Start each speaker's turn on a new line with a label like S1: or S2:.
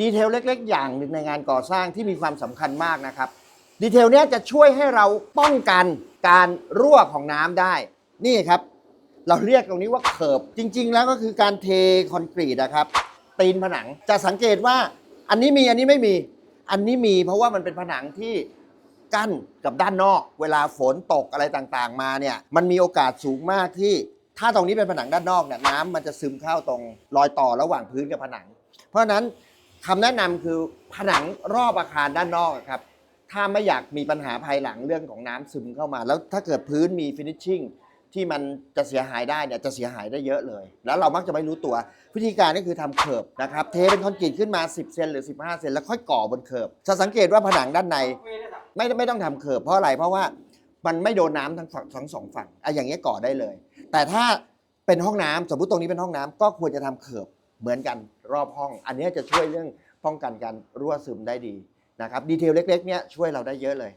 S1: ดีเทลเล็ก ๆ อย่างหนึ่งในงานก่อสร้างที่มีความสำคัญมากนะครับ ดีเทลเนี้ยจะช่วยให้เราป้องกันการรั่วของน้ำได้ นี่ครับ เราเรียกตรงนี้ว่าเคิบจริง ๆ แล้วก็คือการเทคอนกรีตนะครับ ตีนผนังจะสังเกตว่าอันนี้มีอันนี้ไม่มี อันนี้มีเพราะว่ามันเป็นผนังที่กั้นกับด้านนอก เวลาฝนตกอะไรต่างๆ มาเนี่ยมันมีโอกาสสูงมากที่ถ้าตรงนี้เป็นผนังด้านนอกเนี่ยน้ำมันจะซึมเข้าตรงรอยต่อระหว่างพื้นกับผนัง เพราะฉะนั้น คำแนะนำคือผนังรอบอาคารด้านนอกอะครับ ถ้าไม่อยากมีปัญหาภายหลังเรื่องของน้ำซึมเข้ามา แล้วถ้าเกิดพื้นมีฟินิชชิ่งที่มันจะเสียหายได้เนี่ยจะเสียหายได้เยอะเลย แล้วเรามักจะไม่รู้ตัว วิธีการก็คือทำเคิร์บนะครับ เทเป็นคอนกรีตขึ้นมา 10 เซนหรือ 15 เซนแล้วค่อยก่อบนเคิร์บจะสังเกตว่าผนังด้านใน ไม่ไม่ต้องทำเคิร์บเพราะอะไรเพราะว่ามันไม่โดนน้ำทั้งฝั่งทั้งสองฝั่งอะอย่างเงี้ยก่อได้เลย แต่ถ้าเป็นห้องน้ำสมมติตรงนี้เป็นห้องน้ำก็ควรจะทำเคิร์บ เหมือนกันรอบห้อง อันนี้จะช่วยเรื่องป้องกันการรั่วซึมได้ดีนะครับดีเทลเล็กๆเนี้ยช่วยเราได้เยอะเลย